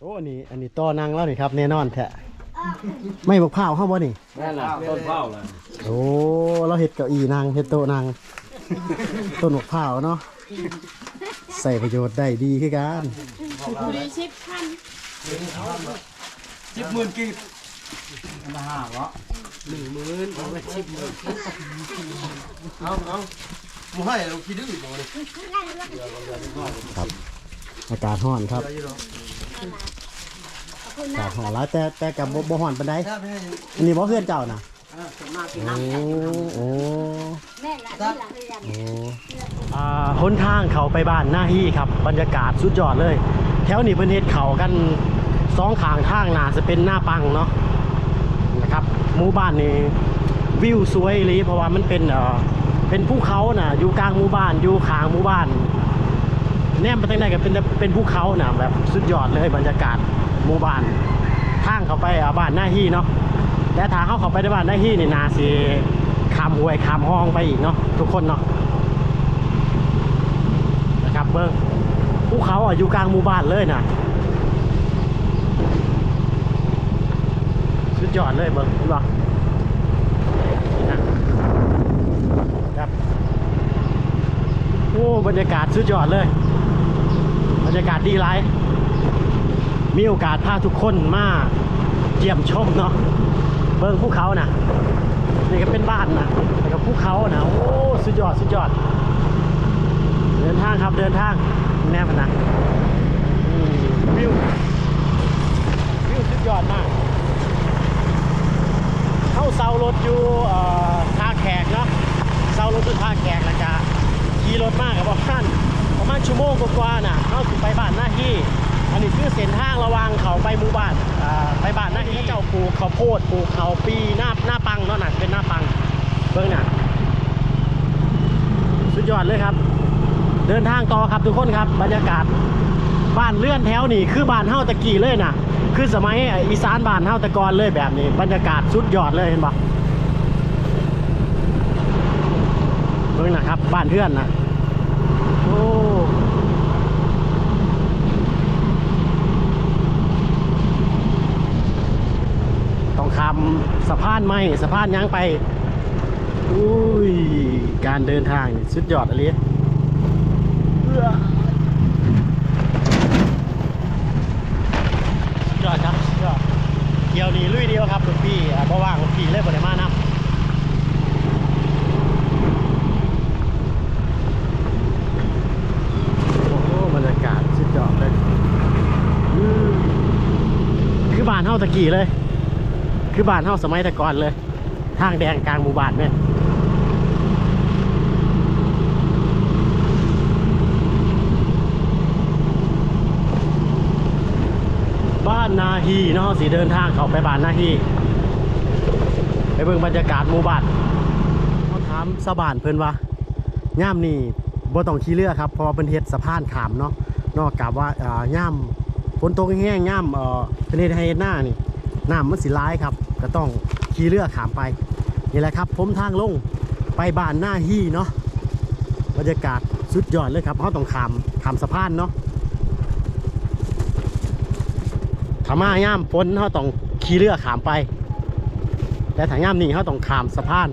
โอ้อันนี้อันนี้ต่อนางแล้วนี่ครับแน่นอนแท้ไม่บักพร้าวเฮาบ่นี่ นั่นแหละต้นเฝ้าล่ะโอ้เราเฮ็ดเก้าอี้นางเฮ็ดโต๊ะนางต้นบักพร้าวเนาะใส่ประโยชน์ได้ดีคือกันบุรีชิปพันสิบหมื่นกีบมาห้าเหรอหนึ่งหมื่นเอาไปสิบหมื่นเอาเอาบ่ให้เราคิดดื้อบ่เลยครับอากาศร้อนครับอากาศร้อนหลายแต่แต่กับบ่บ่ร้อนปานใดถ้าไม่ให้อันนี้บ่เพื่อนเจ้าน่ะส่วนมากกินโอ้น้ำโอ้แม่ละที่หลังเรียนโอ้อ่าหนทางเขาไปบ้านหน้าฮีครับ บรรยากาศสุดยอดเลย แถวนี้เพิ่นเฮ็ดเขากันสองข้างทางน่าจะเป็นหน้าปังเนาะนะครับหมู่บ้านนี่วิวสวยอีหลีเพราะว่ามันเป็นเอ่อเป็นภูเขาน่ะอยู่กลางหมู่บ้านอยู่ข้างหมู่บ้าน แนมไปทางไหนก็เป็นเป็นภูเขาน่ะแบบสุดยอดเลยบรรยากาศหมู่บ้านทางเขาไปอาบ้านหน้าฮีเนาะและทางเขาเข้าไปในบ้านหน้าฮีนี่นาสิข้ามหวยขามห้องไปอีกเนาะทุกคนเนาะนะครับเบิ้งภูเขาอะอยู่กลางหมู่บ้านเลยนะสุดยอดเลยเบิ้งเห็นปะนะครับโอ้บรรยากาศสุดยอดเลย รรยากาศดีไรมีโอกาสพาทุกคนมาเยี่ยมชมเนาะเบิ่งภูเขานะนี่ก็เป็นบ้านนะแล้วก็ภูเขานะโอ้สุดยอดสุดยอด เดินทางครับเดินทางแนบนะวิววิวสุดยอดมากเข้าเซารถอยู่ท่าแขกเนาะเซารถอยู่ท่าแขกแล้วจะขี่รถมากกับประมาณ ประมาณชั่วโมงกว่าๆน่ะเข้าถึงไปบ้านหน้าที่อันนี้คือเส้นทางระวังเขาไปหมู่บ้านอ่าไปบ้านหน้าที่เจ้าปลูกข้าวโพดปลูกเขาปีหน้าหน้าปังเนาะน่ะเป็นหน้าปังเบิ่งหน่ะสุดยอดเลยครับ เดินทางต่อครับทุกคนครับบรรยากาศบ้านเลื่อนแถวนี่คือบ้านเฮาตะกี้เลยน่ะ คือสมัยอีสานบ้านเฮาตะกอนเลยแบบนี้ บรรยากาศสุดยอดเลยเห็นปะเบิ่งหนะครับบ้านเพื่อนนะโอ้ต้องคำสะพานไม้สะพานยังไปอุ้ยการเดินทางสุดยอดอะไรสุดยอดครับสุดยอดเที่ยวนี้ลุยเดียวครับลูกพี่อ่าบ่ว่างลูกพี่เลยบ่ได้มานํโอ้บรรยากาศสุดยอดเลยคือบานเฮาตะกี้เลย คือบ้านเฮาสมัยแต่ก่อนเลย ทางแดงกลางหมู่บ้านแม่นบ้านนาฮีเนาะสีเดินทางเขาไปบ้านนาฮีไปเบิ่งบรรยากาศหมู่บ้านเขาถามสะบานเพิ่นว่าย่ามนี่บ่ต้องขี่เรือครับเพราะว่าเพิ่นเฮ็ดสะพานขามเนาะนอกจากว่าอ่าย่ามฝนตกแห้งย่ามเอ่อเพิ่นเฮ็ดให้หน้านี่ น้ำมันสิร้ายครับ ก็ต้องขี่เรือขามไปนี่แหละครับผมทางลงไปบ้านหน้าฮีเนาะบรรยากาศสุดยอดเลยครับเขาต้องขามขามสะพานเนาะถ้ามาย่ามฝนเขาต้องขี่เรือขามไป แต่ถ้าย่ามนี่เขาต้องขามสะพาน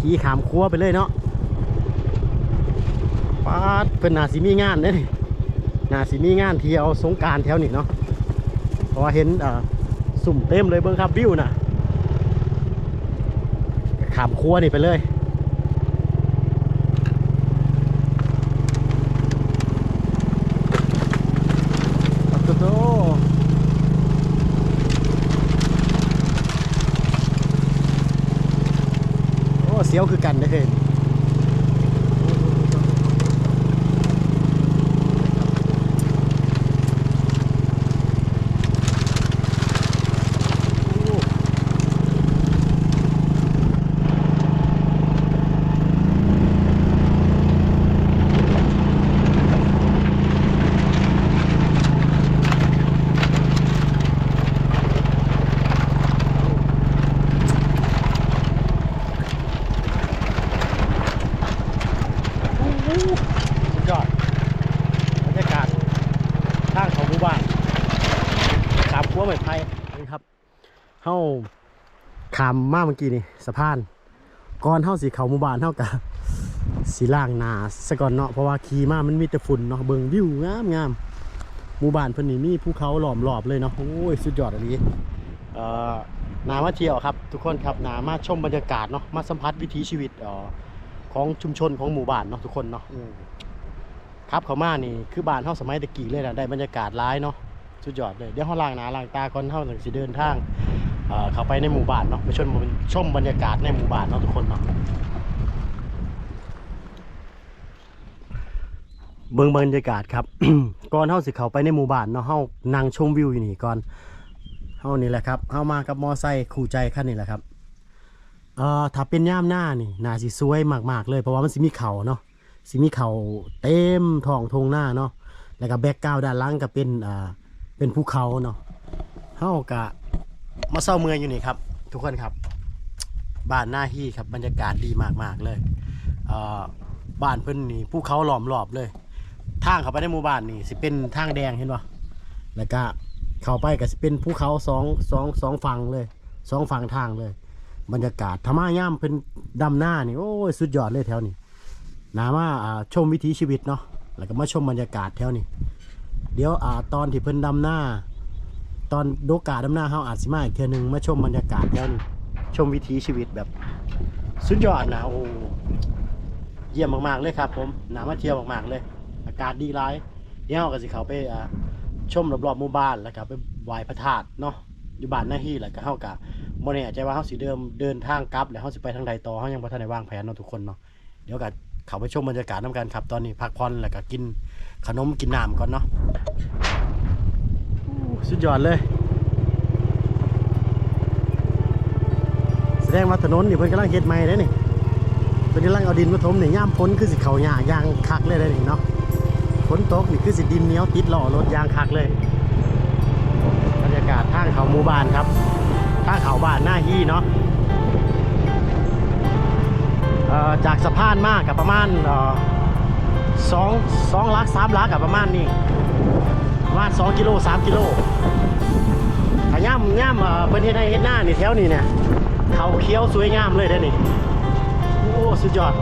ขี่ขามคัวไปเลยเนาะปาดเป็นนาสิมีงานเนี่นาสิมีงานเที่ยวสงกรารแถวนี้เนาะเพราะเห็นเอ่อ สุ่มเต็มเลยเบิ้งครับวิวนะขามครัวนี่ไปเลยปัตโตโอ้เสียวคือกันเด้เฮ้ยโอ้ ขั้วไม้ไผ่นี่ครับเฮา ขามมาเมื่อกี้นี่สะพานก่อนเฮาสิเขาหมู่บ้านเฮากะสิล้างนาซะก่อนเนาะเพราะว่าขี่มามันมีแต่ฝุ่นเนาะเบิ่งวิวงามงามหมู่บ้านเพิ่นนี่มีภูเขาหลอมรอบเลยเนาะโอ้ยสุดยอดอะลีเอ่อนามาเที่ยวครับ ทุกคนครับนามาชมบรรยากาศเนาะมาสัมผัสวิถีชีวิตอ่อของชุมชนของหมู่บ้านเนาะทุกคนเนาะครับเขามานี่คือบ้านเฮาสมัยตะกี้เลยนะได้บรรยากาศร้ายเนาะสุดยอดเลยเดี๋ยวเขาล้างนาล้างตาก่อนเขาถึงสิเดินทาง เข้าไปในหมู่บ้านเนาะไปชมชมบรรยากาศในหมู่บ้านเนาะทุกคนเนาะเบิ่งบรรยากาศครับ ก่อนเฮาสิเข้าไปในหมู่บ้านเนาะเฮานั่งชมวิวอยู่นี่ก่อนเฮานี่แหละครับเฮามากับมอไซค์คู่ใจคันนี้แหละครับเอ่อถ้าเป็นย่ามหน้านี่น่าสิสวยมากๆเลยเพราะว่ามันสิมีเขาเนาะสิมีเขาเต็มท้องทงหน้าเนาะแล้วก็แบ็กกราวด้านล่างก็เป็นอ่าเป็นภูเขาเนาะเฮากะ มาเศร้าเมืองอยู่นี่ครับ ทุกคนครับ บ้านหน้าฮี่ครับบรรยากาศดีมากๆเลยเอ่อบ้านเพิ่นนี่ภูเขาล้อมรอบเลย ทางเข้าไปในหมู่บ้านนี่สิเป็นทางแดงเห็นปะแล้วก็เข้าไปก็สิเป็นภูเขาสองสองสองฝั่งเลยสองฝั่งทางเลย บรรยากาศธรรมะย่ามเป็นดำหน้านี่โอ้ยสุดยอดเลยแถวนี้นามาอ่าชมวิถีชีวิตเนาะแล้วก็มาชมบรรยากาศแถวนี้ เดี๋ยวอ่าตอนที่เพิ่นดำหน้า ตอนโดกาดำหน้าเฮาอาจสิมาอีกเทื่อนึงมาชมบรรยากาศแล้วนี่ชมวิถีชีวิตแบบสุดยอดนะโอ้เยี่ยมมากๆเลยครับ ผมหนามาเที่ยวมากๆเลย อากาศดีหลายเดี๋ยวเราก็สิเขาไปชมรอบๆหมู่บ้านแล้วก็ไปไหว้พระธาตุเนาะอยู่บ้านหน้าฮีแล้วก็เฮาก็บ่แน่ใจว่าเฮาสิเดิมเดินทางกลับ แล้วเฮาสิไปทางใดต่อเฮายังบ่ทันได้วางแผนเนาะทุกคนเนาะเดี๋ยวก็เข้าไปชมบรรยากาศนํกันครับ ตอนนี้พักผ่อนแล้วก็กินขนมกินน้ำก่อนเนาะ สุดยอดเลย แสดงว่าถนนนี่เพิ่นกำลังเฮ็ดใหม่เด้นี่เพิ่นกำลังเอาดินมาถมนี่ย่ามพ้นคือสิเขาหญ้ายางคักเลยเด้นี่เนาะฝนตกนี่คือสิดินเหนียวติดหล้อรถยางคักเลยบรรยากาศทางเขาหมู่บ้านครับทางเขาบ้านหน้าฮีเนาะจากสะพานมากกับประมาณสองสองลักสามลักอะประมาณนี้ มาณสองกิโลสามกิโลถ้าย่ำย่ำเอ่อเป็นเฮ็ดให้เฮ็ดหน้านี่แถวนี้เนี่ยเขาเคี้ยวสวยงามเลยได้นี่โอ้สุดยอด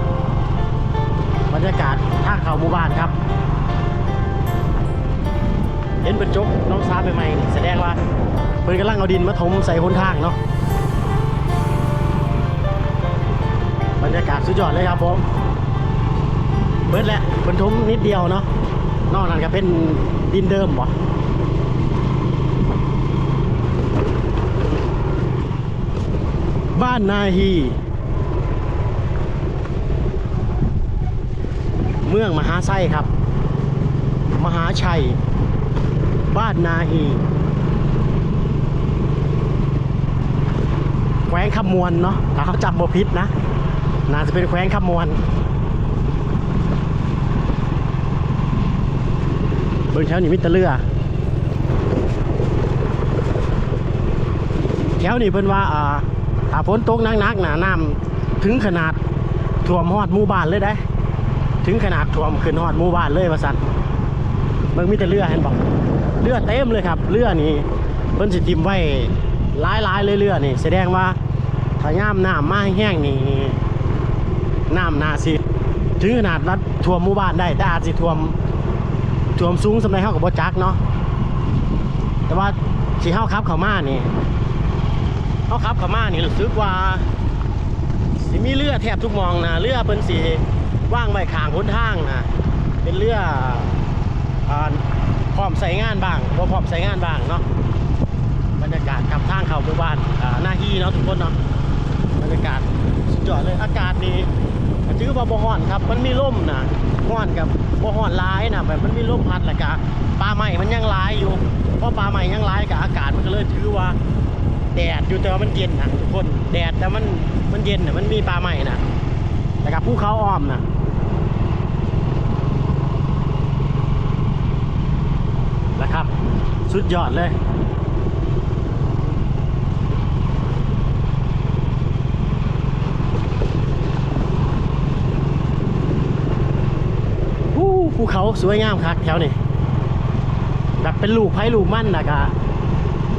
บรรยากาศทางเขาหมู่บ้านครับ เห็นเป็นจกน้องซ้าใหม่ๆแสดงว่าเพิ่นกำลังเอาดินมาถมใส่หนทางเนาะบรรยากาศสุดยอดเลยครับผมเบิดแหละบรรทุมนิดเดียวเนาะ นอกนั้นก็เป็นดินเดิมบ่บ้านนาฮี เมืองมหาไส้ครับ มหาชัย บ้านนาฮี แขวงคำมวนเนาะถ้าเขาจำบ่ผิดนะ น่าจะเป็นแขวงคำมวน บิ่งแถวนี้มิตรเรือแถวนี้เพิ่นว่าอ่าถ้าฝนตกหนักๆหนาน้ำถึงขนาดท่วมฮอดหมู่บ้านเลยได้ ถึงขนาดท่วมขึ้นฮอดหมู่บ้านเลยว่าซั่นเบิ่งมีแต่เรือเห็นบ่เรือเต็มเลยครับเรือนี่เพิ่นสิทิมไว้หลายๆเลยเรือนี่แสดงว่าถ้าย่ามน้ำมาแห้งนี่น้ำนาสิถึงขนาดรัดท่วมหมู่บ้านได้แต่อาจสิท่วม ท่วมสูงสำหรับเฮากับบ่จักเนาะแต่ว่าสิเฮาขับเข้ามานี่เฮาขับเข้ามานี่รู้สึกว่าสิมีเรือแทบทุกมองนะเรือเพิ่นสิว่างไว้ข้างหนทางนะเป็นเรืออ่าพร้อมใส่งานบ้างบ่พร้อมใส่งานบ้างเนาะบรรยากาศขับทางเข้าหมู่บ้านอ่าหน้าฮีเนาะทุกคนเนาะบรรยากาศสุดยอดเลยอากาศนี่ ถือว่าบ่ฮ้อนครับ มันมีลมนะฮ้อนกับบ่ฮ้อนร้ายนะแบบมันมีลมพัดแล้วก็ปลาใหม่มันยังร้ายอยู่เพราะปลาใหม่ยังร้ายกับอากาศมันก็เลยถือว่าแดดอยู่แต่ว่ามันเย็นนะทุกคนแดดแต่มันมันเย็นนะมันมีปลาใหม่นะแต่กับภูเขาอ้อมนะนะครับ สุดยอดเลย ผู้ ภูเขาสวยงามครับแถวนี้แบบเป็นลูกไผ่ลูกมั่นนะกะ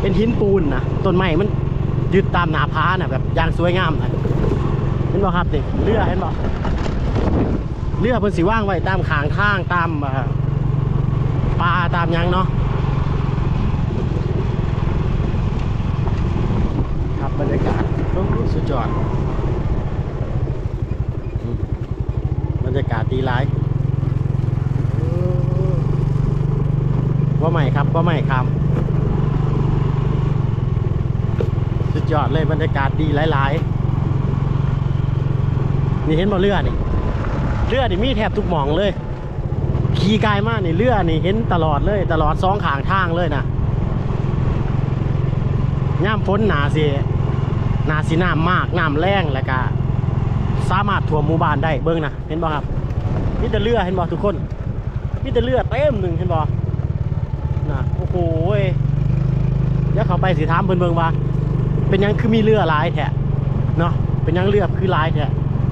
เป็นหินปูนนะต้นไม้มันยึดตามหนาผานะแบบอย่างสวยงามนะเห็นบ่ครับนี่เรือเห็นบ่เรือเพิ่นสิว่างไว้ตามขางทางตามปลาตามยังเนาะครับบรรยากาศโอ้สุดยอดอืมบรรยากาศดีหลายเออ ว่าใหม่ครับว่าใหม่ครับ สุดยอดเลยบรรยากาศดีหลายๆ นี่เห็นบ่เรือนี่เรือนี่มีแทบทุกหมองเลย ขี่กายมากนี่เรือนี่เห็นตลอดเลย ตลอดสองขางทางเลยนะย่ามพ้นหนาสิหนาสิน้ำมากน้ำแรงแล้วก็สามารถท่วมหมู่บ้านได้เบิ้งนะเห็นบ่ครับมีแต่เรือเห็นบ่ทุกคนมีแต่เรือเต็มหนึ่งเห็นบ่นะโอ้โหยเดี๋ยวเขาไปสิถามเพิ่นเบิ่งว่า เป็นยังคือมีเรือหลายแท้เนาะเป็นยังเรือคือหลายแท้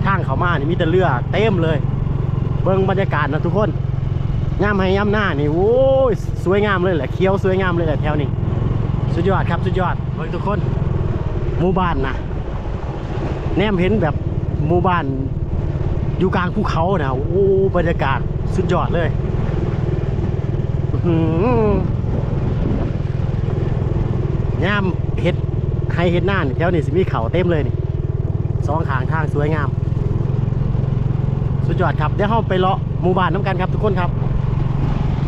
ทางเขามานี่มีแต่เรือเต็มเลย เบิ่งบรรยากาศนะทุกคนย่ำให้ย่ำหน้านี่โอ้ยสวยงามเลยแหละเคี้ยวสวยงามเลยแหละแถวนี้สุดยอดครับสุดยอดเบิ่งทุกคนหมู่บ้านนะแนมเห็นแบบหมู่บ้านอยู่กลางภูเขานะโอ้บรรยากาศสุดยอดเลย อื อหือย่ามเห็ดให้เห็ดน้านแถวนี้สิมีเขาเต็มเลยนี่สองขางทางสวยงาม สุดยอดครับเดี๋ยวเราไปเลาะหมู่บ้านน้ำกันครับทุกคนครับ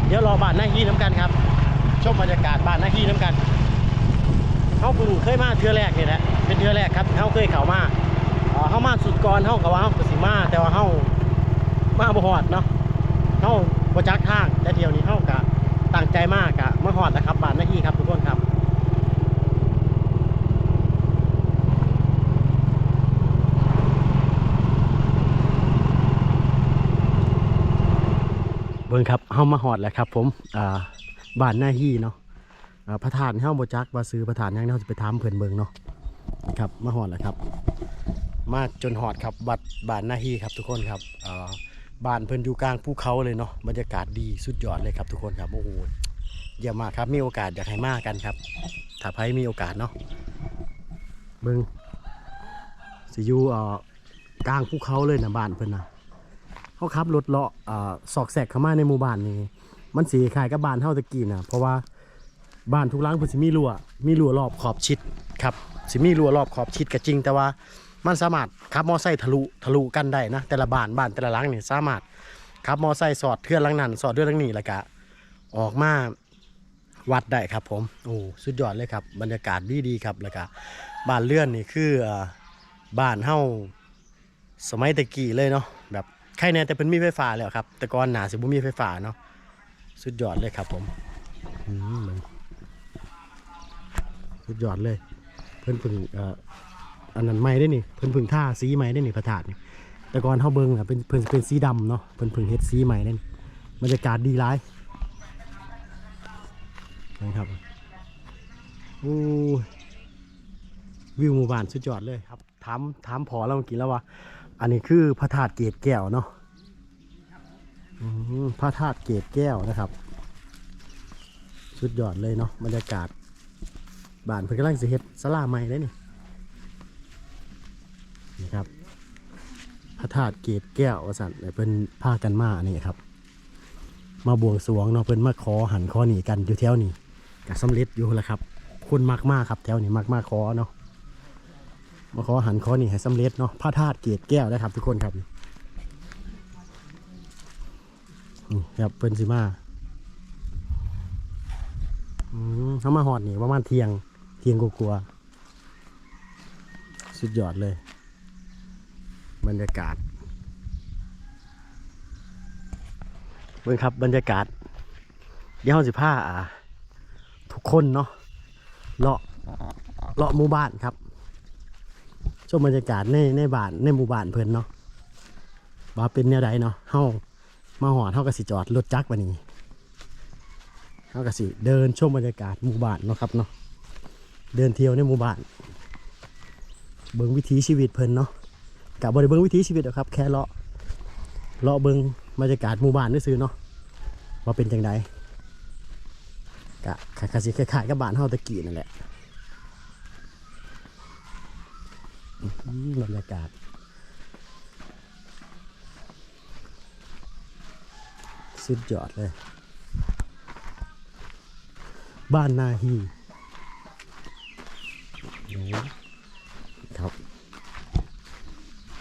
เดี๋ยวรอบ้านหน้าฮีน้ำกันครับชมบรรยากาศบ้านหน้าฮีน้ำกันเขาเพิ่งเคยมาเทือแรกนี่แหละเป็นเทือแรกครับเขาเคยเข้ามาเอ่อเขามาสุดก่อนเขากับว่าเขาสิมา แต่ว่าเขามาบ่ฮอดเนาะเขาบ่จักทางแต่เที่ยวนี้เขากะตั้งใจมากกะมาฮอดนะครับบ้านหน้าฮีครับทุกคนครับ เบิ่งครับเฮามาฮอดแล้วครับผมอ่าบ้านหน้าฮีเนาะอ่าพระธาตุเฮาบ่จักว่าซื้อพระธาตุหยังเนาะสิไปถามเพิ่นเบิ่งเนาะครับมาฮอดแล้วครับ มาจนฮอดครับบัดบ้านหน้าฮีครับทุกคนครับอ่าบ้านเพิ่นอยู่กลางภูเขาเลยเนาะบรรยากาศดีสุดยอดเลยครับทุกคนครับโอ้โหเยี่ยมมากครับมีโอกาสอยากให้มากันครับถ้าไผมีโอกาสเนาะเบิ่งสิอยู่อ่อกลางภูเขาเลยนะบ้านเพิ่นนะ เขาขับรถเลาะอ่าซอกแซกเข้ามาในหมู่บ้านนี่มันสีคล้ายกับบ้านเฮาตะกี้นะเพราะว่าบ้านทุกหลังเพิ่นสิมีรั้วมีรั้วรอบขอบชิดครับสิมีรั้วรอบขอบชิดก็จริง แต่ว่ามันสามารถขับมอไซค์ทะลุทะลุกันได้นะ แต่ละบ้านบ้านแต่ละหลังนี่สามารถขับมอไซค์สอดเทือนหลังนั้นสอดเทือนหลังนี้แล้วก็ออกมาวัดได้ครับผมโอ้สุดยอดเลยครับ บรรยากาศดีดีครับแล้วก็บ้านเลื่อนนี่คือบ้านเฮาสมัยตะกี้เลยเนาะ ใครเนี่ยแต่เพิ่นมีไฟฟ้าแล้วครับ แต่ก่อนหนาสิบ่มีไฟฟ้าเนาะสุดยอดเลยครับผมอืมมันสุดยอดเลย เพิ่นพึ่งเอ่ออันนั้นใหม่ได้นี่เพิ่นพึ่งท่าสีใหม่ได้นี่พระธาตุนี่แต่ก่อนเฮาเบิ่งอะเป็นเพิ่นเป็นสีดำเนาะเพิ่นพึ่งเฮ็ดสีใหม่ได้นี่บรรยากาศดีหลายนะครับโอ้วิวหมู่บ้านสุดยอดเลยครับถามถามพอแล้วเมื่อกี้แล้วว่า อันนี้คือพระธาตุเกตแก้วเนาะพระธาตุเกตแก้วนะครับสุดยอดเลยเนาะบรรยากาศบ้านเพิ่นกำลังสิเฮ็ดศาลาใหม่เลยนี่นี่ครับพระธาตุเกตแก้ววสั่นเพิ่นพากันมานี่ครับ มาบวงสรวงเนาะเพิ่นมาขอหันขอหนีกันอยู่แถวนี้ก็สำเร็จอยู่แล้วครับคนมากมากครับแถวนี้มากมากขอเนาะ มาขอหันขอนี่ให้สำเร็จเนาะพระธาตุเกศแก้วนะครับ ทุกคนครับนี่ครับเปิ้นสิมาเขามาหอดนี่ประมาณเทียงเทียงกลัวๆสุดยอดเลย บรรยากาศเบิ่งครับบรรยากาศ เดี๋ยวเราสิพาอ่าทุกคนเนาะเลาะเลาะหมู่บ้านครับ ชมบรรยากาศในในบ้านในหมู่บ้านเพิ่นเนาะว่าเป็นแนวใดเนาะเฮามาหอดเฮาก็สิจอดรถจักรบัดนี้เฮาก็สิเดินชมบรรยากาศหมู่บ้านเนาะครับเนาะเดินเที่ยวในหมู่บ้าน เบิ่งวิถีชีวิตเพิ่นเนาะกับบ่ได้เบิ่งวิถีชีวิตหรอครับ แค่เลาะเลาะเบิ่งบรรยากาศหมู่บ้านซื่อเนาะว่าเป็นจังไดกะคาสิคล้ายๆกับบ้านเฮาตะกี้นั่นแหละอื้อหือ บรรยากาศ สุดยอดเลย บ้านนาฮีโอ้ครับ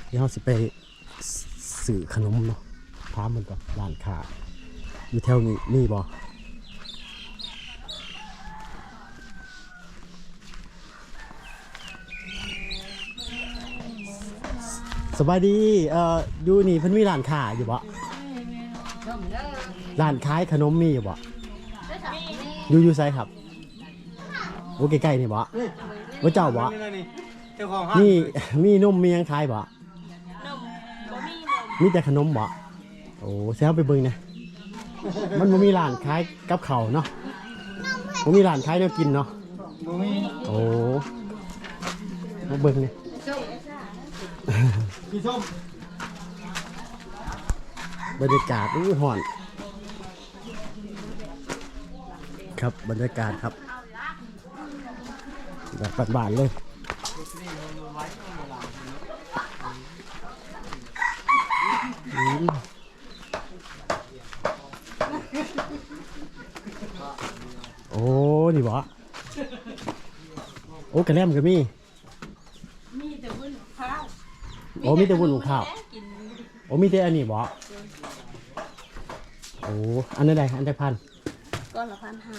เดี๋ยวเราสิไปสื่อขนมเนาะถามันก่อนร้านค้าอยู่แถวนี้นี่บ่ สบายดี เอ่ออยู่นี่เพิ่นมีร้านค้าอยู่บ่ร้านขายขนมมีอยู่บ่อยู่อยู่ไสครับโอ้ใกล้ๆนี่บ่ว่าเจ้าบ่นี่นี่เจ้าของห้างนี่มีนมมีหยังขายบ่มีแต่ขนมบ่โอ้แซวไปเบิ่งนะมันบ่มีร้านขายกับข้าวเนาะบ่มีร้านขายแนวกินเนาะบ่มีโอ้มาเบิ่งนี่ พี่ส้มบรรยากาศอู้ฮ้อน ครับบรรยากาศครับแบบบานๆเลยโอ้ นี่บ่โอ้กระแลมก็มีมี โอ้มีแต่วุ้นของข้าวโอ้มีแต่อันนี้บ่โอ้อันนั้นใดอันใดพันก็ละพันห้า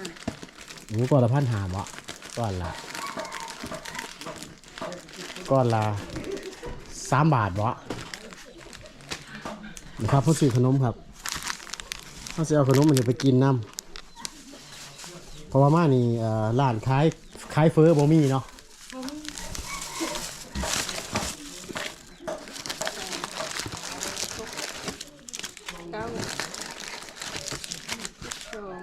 หมูก้อนละพันหาบ่ก้อนละก้อนละสามบาทบ่นะครับเขาซื้อขนมครับเขาซื้อเอาขนมมันจะไปกินน้ำเพราะว่ามานี่เอ่อร้านขายขายเฟอบ่มีเนาะ เก้าสอง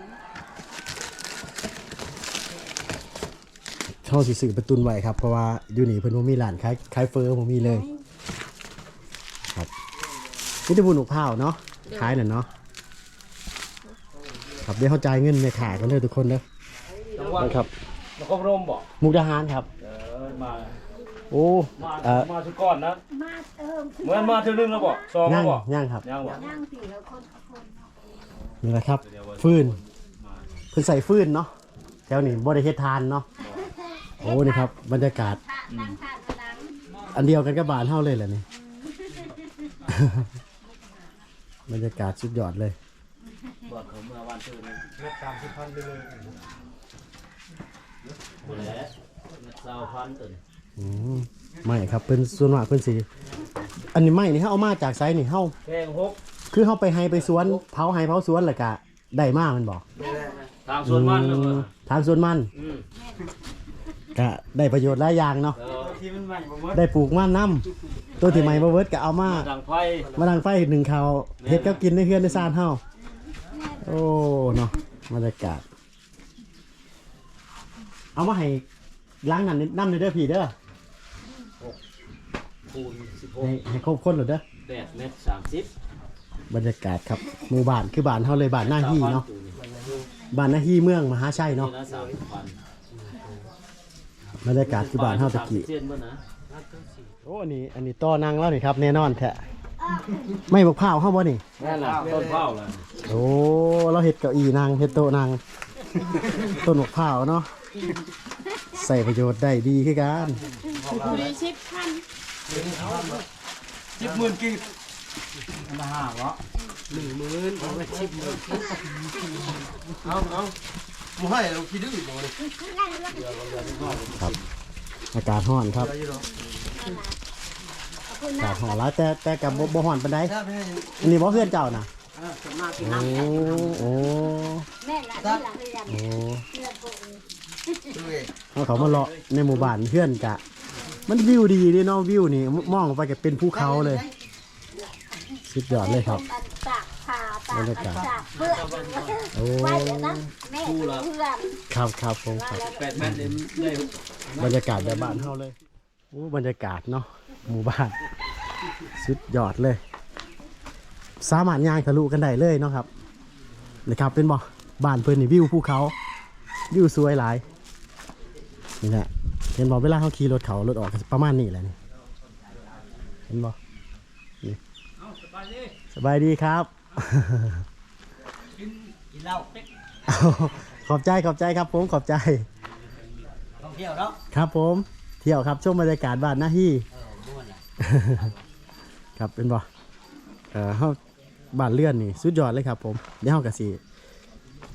เขาสิซื้อไปตุนไว้ครับ เพราะว่าอยู่นี่เพิ่นบ่มีร้านขายขายเฟอบ่มีเลยครับนี่จะบุญอุกพร้าวเนาะขายน่ะเนาะครับเดี๋ยวเข้าจ่ายเงินในขากันเลยทุกคนเด้อจังหวัดนะครับ นครพนมบอกมุกดาหารครับ เออมา โอ้มา เอ่อมาชุดก่อนนะ มาเติมเหมือนมาเท่านึงแล้วบอกสองย่าแล้วงบอกย่างครับ ยังบอก ย่างสี่แล้วคนคนนี่แหละครับ ฟืนเพิ่นใส่ฟืนเนาะแถวนี้บ่ได้เฮ็ดทานเนาะ โอ้นี่ครับบรรยากาศพระนั่งทานมาดังอันเดียวกันกับบ้านเฮาเลยแหละนี่ บรรยากาศสุดยอดเลยบอกเขาเมื่อวันเท่านึงเลือกตามที่พันไปเลยหมดแล้วเศร้าพันตื่นอืมไม่ครับเพิ่นส่วนมากเพิ่นสิอันนี้ไม่นี่เฮาเอามาจากไสนี่เฮาแพงหกคือเฮาไปให้ไปสวนเผาให้เผาสวนแล้วก็ได้มาแมันบ่ทางส่วนมันนะเว้ยทางสวนมันอืม ก็ได้ประโยชน์หลายอย่างเนาะเออที่มันใหม่บ่หมดได้ปลูกมันน้ตัวที่ใหม่บ่เบิดก็เอามาดังไฟมาดังไฟหนึ่งเขาวเฮ็ดกับกินในเฮือนในซ่านเฮาโอ้เนาะบรรยากาศ เอามาให้ล้างนั่นน้ำในเด้อพี่เด้อคูณสิบหให้กให้ครบคนหรอเด้อแปดเมตรสามสิบบรรยากาศครับหมู่บ้านคือบ้านเฮาเลยบ้านหน้าฮีเนาะบ้านหน้าฮีเมืองมหาชัยนี่เนาะนะสามพัน บรรยากาศคือบ้านเฮาตะกี้เส้นบ่นะโอ้อันนี้อันนี้ต่อนางแล้วนี่ครับแน่นอนแท้ไม่บักพร้าวเฮาบ่นี่ นั่นแหละต้นเผาแล้วโอ้เราเห็ดเก้าอี้นางเห็ดโต๊ะนางต้นมะพร้าวเนาะใส่ประโยชน์ได้ดีคือกันบุรีชิปพันสิบหมื่นกีบอันละห้าวะหนึ่งหมื่นเอาไปสิบหมื่นเอาเอา หมูให้เราคิดดื้อบ่เลยอากาศร้อนครับได้อยู่หรอากาศร้อนแล้วแต่แต่กับบ่บ่ร้อนปานใดถ้าไม่ให้อันนี้บ่เพื่อนเจ้าน่ะมาโอ้โอ้แม่ละนี่ละเรียนโอ้เลือดโป่งดูเองเอาเขามาเลาะในหมู่บ้านเพื่อนกะ มันวิวดีเด้เนาะวิวนี่มองออกไปก็เป็นภูเขาเลย สุดยอดเลยครับ ผ่าตากบรรยากาศตากเพื่อนโอ้ไว้เดี๋ยวนะแม่เพื่อนครับครับผมครับแปดเมตรเลยได้บรรยากาศแบบบ้านเฮาเลยโอ้บรรยากาศเนาะหมู่บ้านสุดยอดเลย สามารถย่างทะลุกันได้เลยเนาะครับนะครับเป็นบ่บ้านเพิ่นนี่วิวภูเขาอยู่สวยหลายนี่แหละเห็นบอกเวลาเขาขี่รถเขารถออกก็ประมาณนี้แหละนี่เห็นบอกนี่เอาสบายดีสบายดีครับ กินกินเหล้าเป๊กเอาขอบใจขอบใจครับผมขอบใจท่องเที่ยวเนาะครับผม เที่ยวครับช่วงบรรยากาศบ้านหน้าที่เออม่วนแหละครับเป็นบ่เออเฮาบ้านเลื่อนนี่สุดยอดเลยครับ ผมเดี๋ยวเฮาก็สิ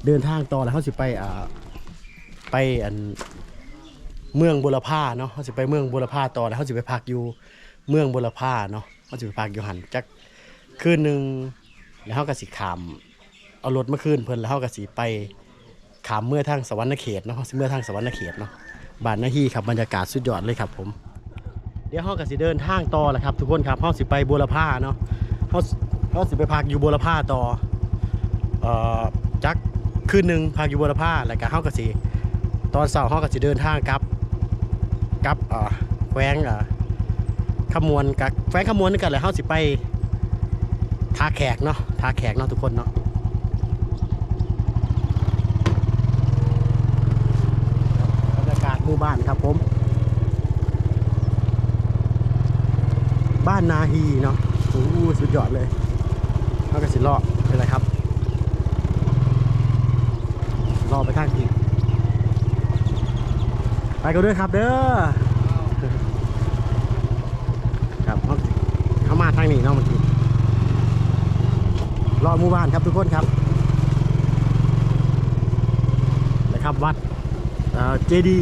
เดินทางต่อแล้วเฮาสิไปอ่าไปอันเมืองบุรพาเนาะเฮาสิไปเมืองบุรพาต่อแล้วเฮาสิไปพักอยู่เมืองบุรพาเนาะเฮาสิไปพักอยู่หันจักคืนหนึง แล้วเฮาก็สิขามเอารถมาคืนเพิ่นแล้วเฮาก็สิไปขามเมื่อทางสวรรณเขตเนาะเมื่อทางสวรรณเขตเนาะบ้านหน้าที่ครับบรรยากาศสุดยอดเลยครับผม เดี๋ยวเฮาก็สิเดินทางต่อแหละครับ ทุกคนครับเฮาสิไปบัวละพาเนาะเฮาเฮาสิไปพักอยู่บัวละพาต่อเอ่อจักคืนหนึ่งพักอยู่บัวละพาแล้วก็เฮาก็สิตอนเช้าเฮาก็สิเดินทางกลับกับเอ่อแขวงเอ่อขมวนกับแขวงขมวนนี่กันแหละเฮาสิไป ท่าแขกเนาะท่าแขกเนาะทุกคนเนาะบรรยากาศหมู่บ้านครับผม บ้านนาฮีเนาะโอ้โหสุดยอดเลยเอากระสิเลาะเป็นไรครับรอไปข้างทีไปกันด้วยครับเด้อครับเขาเขามาทางนี้เนาะเมื่อกี้ รอหมู่บ้านครับทุกคนครับนะครับวัดเจดี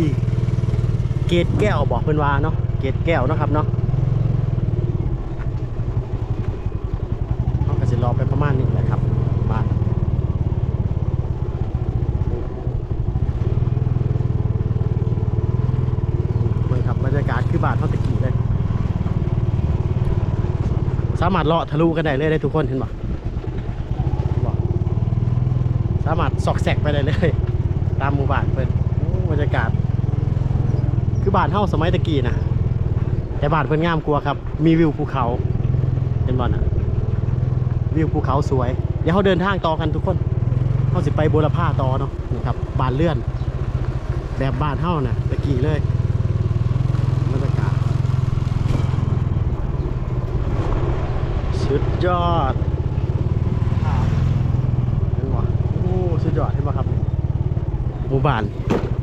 เกตแก้วบอกเพื่อนว่าเนาะเกตแก้วนะครับเนาะเขาก็จะรอไปประมาณนี้แหละครับบ้านเบิ่งครับบรรยากาศคือบ้านเขาตะกี้เลย สามารถเลาะทะลุกันได้เลยได้ทุกคนเห็นปะบ่ สามารถสอกแสกไปได้เลย ตามหมู่บ้านเพิ่นโอ้บรรยากาศ คือบ้านเฮาสมัยตะกี้นะแต่บ้านเพิ่นงามกว่าครับ มีวิวภูเขาเห็นบ่น่ะวิวภูเขาสวย เดี๋ยวเขาเดินทางต่อกันทุกคนเขาสิไปบัวละผ้าต่อเนาะนี่ครับบ้านเลื่อน แบบบ้านเฮานะตะกี้เลยบรรยากาศสุดยอดเห็นบ่โอ้สุด ยอดเห็นบ่ครับหมู่บ้าน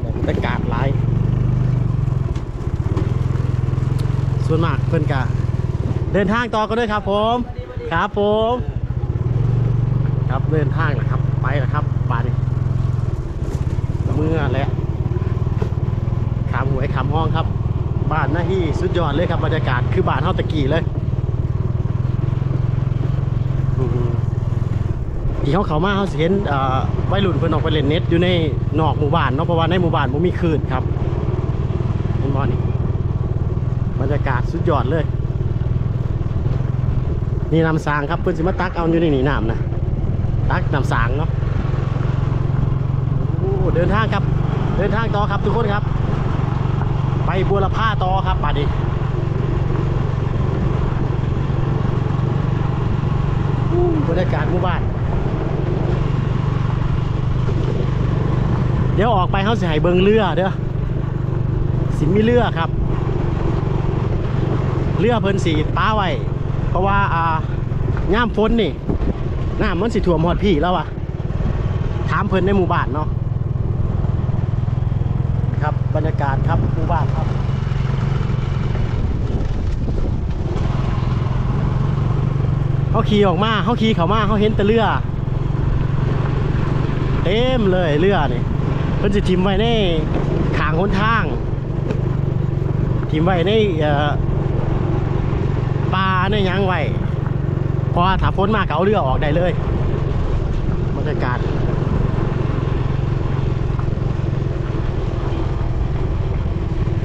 แบบบรรยากาศหลาย ส่วนมากเพิ่นกะเดินทางต่อกันด้วยครับผมครับผม ครับเดินทางนะครับ ไปแล้วครับบานนี้เมื่อและขามหวยขามห้องครับบ้านหน้าที่สุดยอดเลยครับบรรยากาศคือบ้านเฮาตะกี้เลยอืม ที่เขาเขามาเขาเห็นวัยรุ่นเพิ่นออกไปเล่นเน็ตอยู่ในนอกหมู่บ้านเนาะเพราะว่าในหมู่บ้านบ่มีคืนครับเห็นบ่นี่บรรยากาศสุดยอดเลย นี่น้ำสางครับเพื่อนสิมาตักเอาอยู่ในนี่น้ำนะตักน้ำสางเนาะเดินทางครับ เดินทางต่อครับทุกคนครับ ไปบัวละผ้าต่อครับป่านี้อู้บรรยากาศหมู่บ้าน ดี๋ยวออกไปเขาสิให้เบิงเรือเด้อสิมีเรือครับ เรือเพิ่นสีป้าไว้ เพราะว่าอ่าย่ามฝนนี่น้ำมันสิท่วมหอดพี่แล้วอะถามเพิ่นในหมู่บ้านเนาะครับบรรยากาศครับหมู่บ้านครับเขาขี่ออกมาเขาขี่เขามาเขาเห็นแต่เรือ เต็มเลยเรือนี่ พิ่นสิทิมไว้ในขางหนทาง ทิมไว้ในเอ่อปลาเนี่ยยังไว้เพราะว่าถ้าพ้นมากก็เอาเรือออกได้เลยบรรยากาศ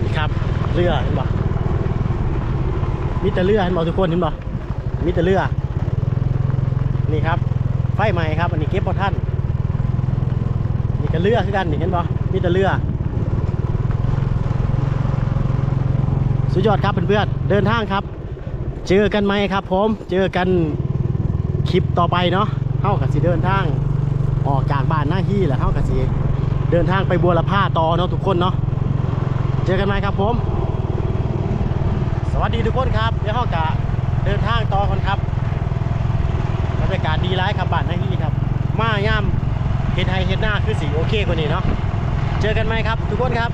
นี่ครับเรือเห็นบ่มีแต่เรือเห็นบ่ทุกคนเห็นบ่มีแต่เรือนี่ครับไฟใหม่ครับ อันนี้เก็บพอท่าน เลือกคือกันเห็นปะมีแต่เลือกสุดยอดครับเพื่อนๆเดินทางครับ เจอกันไหมครับผมเจอกันคลิปต่อไปเนาะเท่ากับสีเดินทางออกจากบ้านหน้าที่แหละเท่ากับสีเดินทางไปบัวละผ้าต่อเนาะทุกคนเนาะเจอกันไหมครับผม สวัสดีทุกคนครับเดี๋ยวเท่ากับเดินทางต่อคนครับบรรยากาศดีร้ายครับบ้านหน้าที่ครับ มาย่ำ เฮ็ดไฮเฮ็ดหน้าคือสีโอเคกว่านี้เนาะเจอกันไหมครับ ทุกคนครับ